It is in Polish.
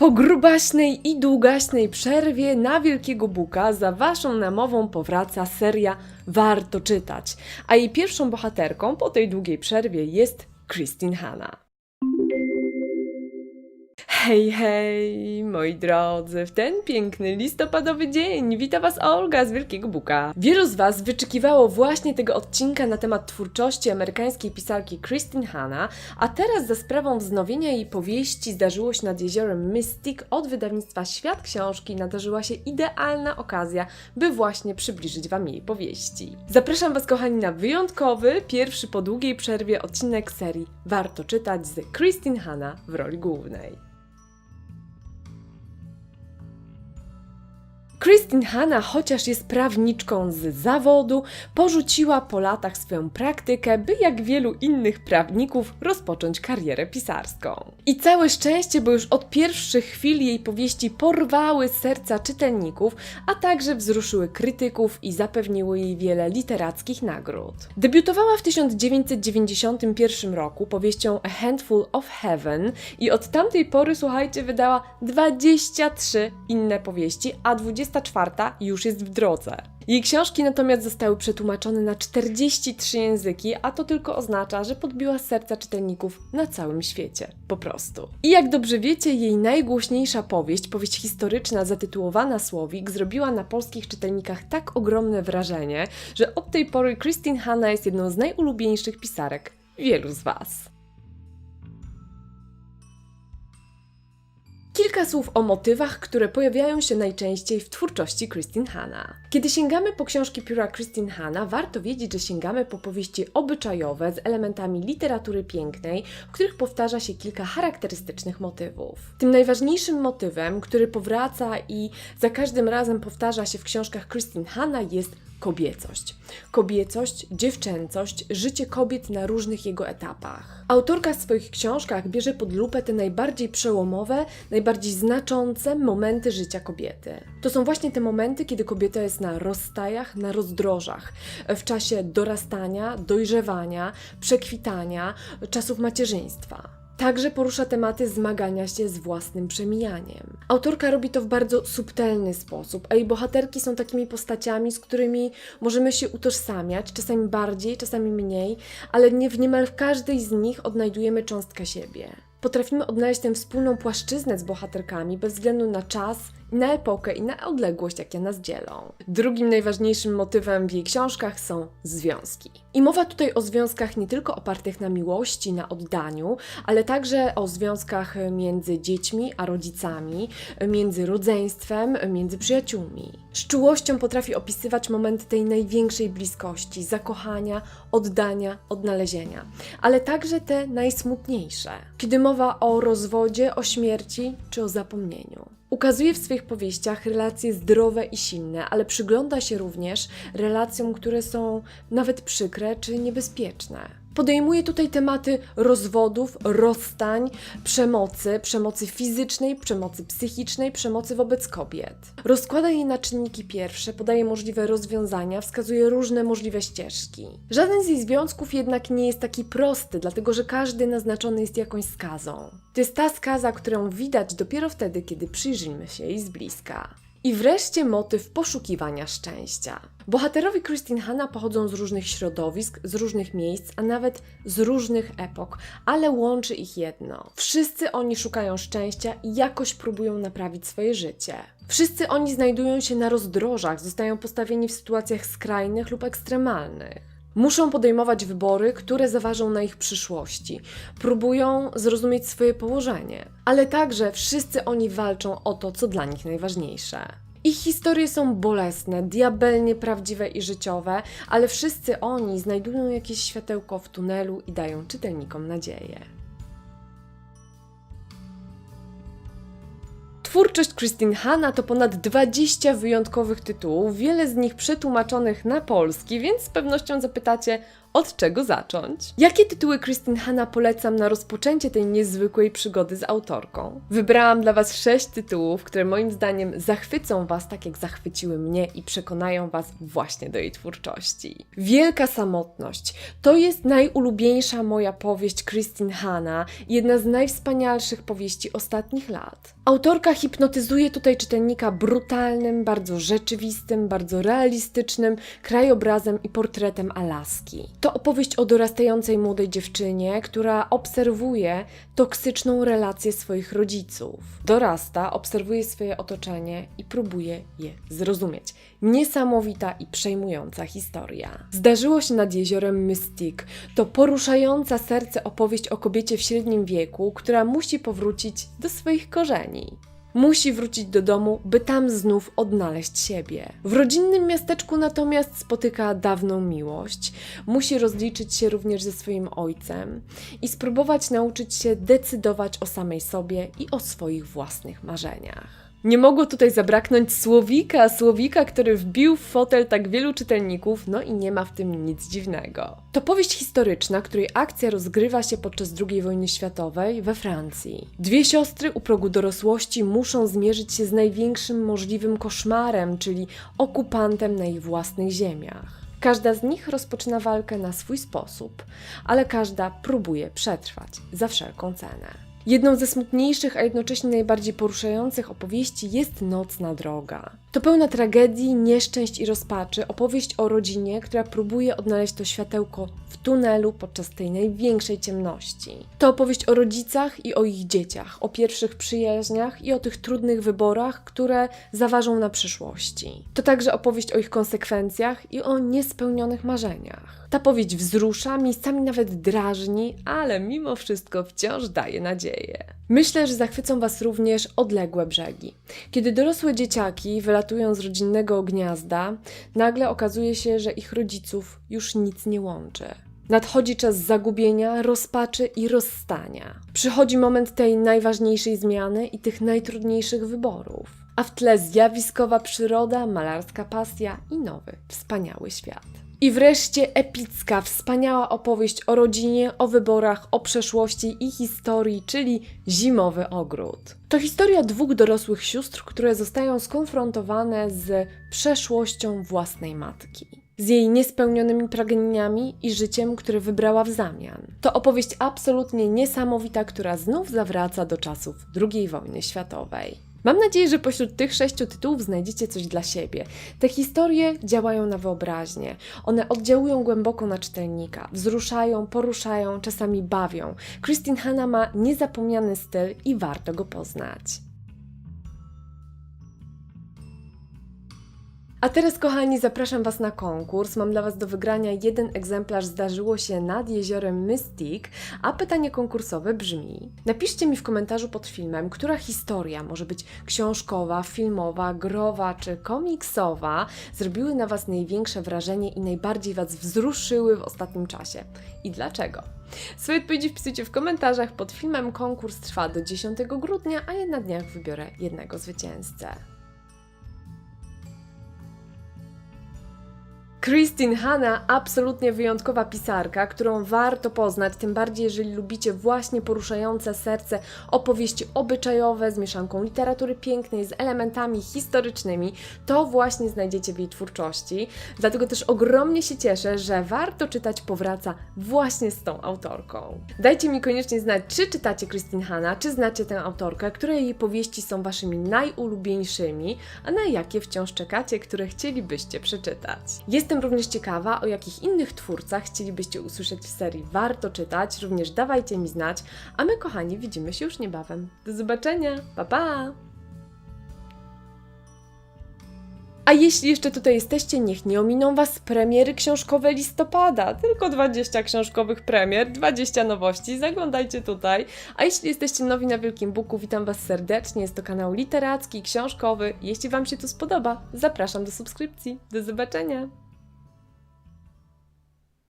Po grubaśnej i długaśnej przerwie na Wielkiego Buka za waszą namową powraca seria Warto czytać, a jej pierwszą bohaterką po tej długiej przerwie jest Christine Hanna. Hej, hej, moi drodzy, w ten piękny listopadowy dzień wita Was Olga z Wielkiego Buka. Wielu z Was wyczekiwało właśnie tego odcinka na temat twórczości amerykańskiej pisarki Christine Hanna, a teraz za sprawą wznowienia jej powieści Zdarzyło się nad jeziorem Mystic od wydawnictwa Świat Książki nadarzyła się idealna okazja, by właśnie przybliżyć Wam jej powieści. Zapraszam Was, kochani, na wyjątkowy, pierwszy po długiej przerwie odcinek serii Warto czytać z Christine Hanna w roli głównej. Christine Hanna, chociaż jest prawniczką z zawodu, porzuciła po latach swoją praktykę, by jak wielu innych prawników rozpocząć karierę pisarską. I całe szczęście, bo już od pierwszych chwil jej powieści porwały serca czytelników, a także wzruszyły krytyków i zapewniły jej wiele literackich nagród. Debiutowała w 1991 roku powieścią A Handful of Heaven i od tamtej pory, słuchajcie, wydała 23 inne powieści, a 24 już jest w drodze. Jej książki natomiast zostały przetłumaczone na 43 języki, a to tylko oznacza, że podbiła serca czytelników na całym świecie. Po prostu. I jak dobrze wiecie, jej najgłośniejsza powieść, powieść historyczna zatytułowana Słowik, zrobiła na polskich czytelnikach tak ogromne wrażenie, że od tej pory Christine Hanna jest jedną z najulubieńszych pisarek wielu z Was. Kilka słów o motywach, które pojawiają się najczęściej w twórczości Christine Hanna. Kiedy sięgamy po książki pióra Christine Hanna, warto wiedzieć, że sięgamy po powieści obyczajowe z elementami literatury pięknej, w których powtarza się kilka charakterystycznych motywów. Tym najważniejszym motywem, który powraca i za każdym razem powtarza się w książkach Christine Hanna jest kobiecość. Kobiecość, dziewczęcość, życie kobiet na różnych jego etapach. Autorka w swoich książkach bierze pod lupę te najbardziej przełomowe, najbardziej znaczące momenty życia kobiety. To są właśnie te momenty, kiedy kobieta jest na rozstajach, na rozdrożach, w czasie dorastania, dojrzewania, przekwitania, czasów macierzyństwa. Także porusza tematy zmagania się z własnym przemijaniem. Autorka robi to w bardzo subtelny sposób, a jej bohaterki są takimi postaciami, z którymi możemy się utożsamiać, czasami bardziej, czasami mniej, ale nie w niemal w każdej z nich odnajdujemy cząstkę siebie. Potrafimy odnaleźć tę wspólną płaszczyznę z bohaterkami bez względu na czas, na epokę i na odległość, jakie nas dzielą. Drugim najważniejszym motywem w jej książkach są związki. I mowa tutaj o związkach nie tylko opartych na miłości, na oddaniu, ale także o związkach między dziećmi a rodzicami, między rodzeństwem, między przyjaciółmi. Z czułością potrafi opisywać momenty tej największej bliskości, zakochania, oddania, odnalezienia, ale także te najsmutniejsze, kiedy mowa o rozwodzie, o śmierci czy o zapomnieniu. Ukazuje w swoich powieściach relacje zdrowe i silne, ale przygląda się również relacjom, które są nawet przykre czy niebezpieczne. Podejmuje tutaj tematy rozwodów, rozstań, przemocy, przemocy fizycznej, przemocy psychicznej, przemocy wobec kobiet. Rozkłada je na czynniki pierwsze, podaje możliwe rozwiązania, wskazuje różne możliwe ścieżki. Żaden z jej związków jednak nie jest taki prosty, dlatego że każdy naznaczony jest jakąś skazą. To jest ta skaza, którą widać dopiero wtedy, kiedy przyjrzymy się jej z bliska. I wreszcie motyw poszukiwania szczęścia. Bohaterowie Christine Hanna pochodzą z różnych środowisk, z różnych miejsc, a nawet z różnych epok, ale łączy ich jedno. Wszyscy oni szukają szczęścia i jakoś próbują naprawić swoje życie. Wszyscy oni znajdują się na rozdrożach, zostają postawieni w sytuacjach skrajnych lub ekstremalnych. Muszą podejmować wybory, które zaważą na ich przyszłości. Próbują zrozumieć swoje położenie, ale także wszyscy oni walczą o to, co dla nich najważniejsze. Ich historie są bolesne, diabelnie prawdziwe i życiowe, ale wszyscy oni znajdują jakieś światełko w tunelu i dają czytelnikom nadzieję. Twórczość Christine Hanna to ponad 20 wyjątkowych tytułów, wiele z nich przetłumaczonych na polski, więc z pewnością zapytacie, od czego zacząć? Jakie tytuły Christine Hanna polecam na rozpoczęcie tej niezwykłej przygody z autorką? Wybrałam dla Was sześć tytułów, które moim zdaniem zachwycą Was tak jak zachwyciły mnie i przekonają Was właśnie do jej twórczości. Wielka samotność to jest najulubieńsza moja powieść Christine Hanna jedna z najwspanialszych powieści ostatnich lat. Autorka hipnotyzuje tutaj czytelnika brutalnym, bardzo rzeczywistym, bardzo realistycznym krajobrazem i portretem Alaski. To opowieść o dorastającej młodej dziewczynie, która obserwuje toksyczną relację swoich rodziców. Dorasta, obserwuje swoje otoczenie i próbuje je zrozumieć. Niesamowita i przejmująca historia. Zdarzyło się nad jeziorem Mystic. To poruszająca serce opowieść o kobiecie w średnim wieku, która musi powrócić do swoich korzeni. Musi wrócić do domu, by tam znów odnaleźć siebie. W rodzinnym miasteczku natomiast spotyka dawną miłość. Musi rozliczyć się również ze swoim ojcem i spróbować nauczyć się decydować o samej sobie i o swoich własnych marzeniach. Nie mogło tutaj zabraknąć słowika, słowika, który wbił w fotel tak wielu czytelników, no i nie ma w tym nic dziwnego. To powieść historyczna, której akcja rozgrywa się podczas II wojny światowej we Francji. Dwie siostry u progu dorosłości muszą zmierzyć się z największym możliwym koszmarem, czyli okupantem na ich własnych ziemiach. Każda z nich rozpoczyna walkę na swój sposób, ale każda próbuje przetrwać za wszelką cenę. Jedną ze smutniejszych, a jednocześnie najbardziej poruszających opowieści jest Nocna Droga. To pełna tragedii, nieszczęść i rozpaczy opowieść o rodzinie, która próbuje odnaleźć to światełko w tunelu podczas tej największej ciemności. To opowieść o rodzicach i o ich dzieciach, o pierwszych przyjaźniach i o tych trudnych wyborach, które zaważą na przyszłości. To także opowieść o ich konsekwencjach i o niespełnionych marzeniach. Ta powieść wzrusza, miejscami nawet drażni, ale mimo wszystko wciąż daje nadzieję. Myślę, że zachwycą Was również odległe brzegi. Kiedy dorosłe dzieciaki wylatują z rodzinnego gniazda, nagle okazuje się, że ich rodziców już nic nie łączy. Nadchodzi czas zagubienia, rozpaczy i rozstania. Przychodzi moment tej najważniejszej zmiany i tych najtrudniejszych wyborów. A w tle zjawiskowa przyroda, malarska pasja i nowy, wspaniały świat. I wreszcie epicka, wspaniała opowieść o rodzinie, o wyborach, o przeszłości i historii, czyli Zimowy Ogród. To historia dwóch dorosłych sióstr, które zostają skonfrontowane z przeszłością własnej matki. Z jej niespełnionymi pragnieniami i życiem, które wybrała w zamian. To opowieść absolutnie niesamowita, która znów zawraca do czasów II wojny światowej. Mam nadzieję, że pośród tych sześciu tytułów znajdziecie coś dla siebie. Te historie działają na wyobraźnię. One oddziałują głęboko na czytelnika, wzruszają, poruszają, czasami bawią. Christine Hanna ma niezapomniany styl i warto go poznać. A teraz, kochani, zapraszam Was na konkurs. Mam dla Was do wygrania jeden egzemplarz Zdarzyło się nad jeziorem Mystic, a pytanie konkursowe brzmi: Napiszcie mi w komentarzu pod filmem, która historia, może być książkowa, filmowa, growa czy komiksowa, zrobiły na Was największe wrażenie i najbardziej Was wzruszyły w ostatnim czasie. I dlaczego? Swoje odpowiedzi wpisujcie w komentarzach pod filmem. Konkurs trwa do 10 grudnia, a ja na dniach wybiorę jednego zwycięzcę. Christine Hanna, absolutnie wyjątkowa pisarka, którą warto poznać, tym bardziej jeżeli lubicie właśnie poruszające serce opowieści obyczajowe z mieszanką literatury pięknej, z elementami historycznymi, to właśnie znajdziecie w jej twórczości. Dlatego też ogromnie się cieszę, że warto czytać powraca właśnie z tą autorką. Dajcie mi koniecznie znać, czy czytacie Christine Hanna, czy znacie tę autorkę, które jej powieści są waszymi najulubieńszymi, a na jakie wciąż czekacie, które chcielibyście przeczytać. Jestem również ciekawa, o jakich innych twórcach chcielibyście usłyszeć w serii Warto czytać, również dawajcie mi znać, a my kochani widzimy się już niebawem. Do zobaczenia, pa pa! A jeśli jeszcze tutaj jesteście, niech nie ominą Was premiery książkowe listopada. Tylko 20 książkowych premier, 20 nowości, zaglądajcie tutaj. A jeśli jesteście nowi na Wielkim Buku, witam Was serdecznie. Jest to kanał literacki, książkowy. Jeśli Wam się to spodoba, zapraszam do subskrypcji. Do zobaczenia!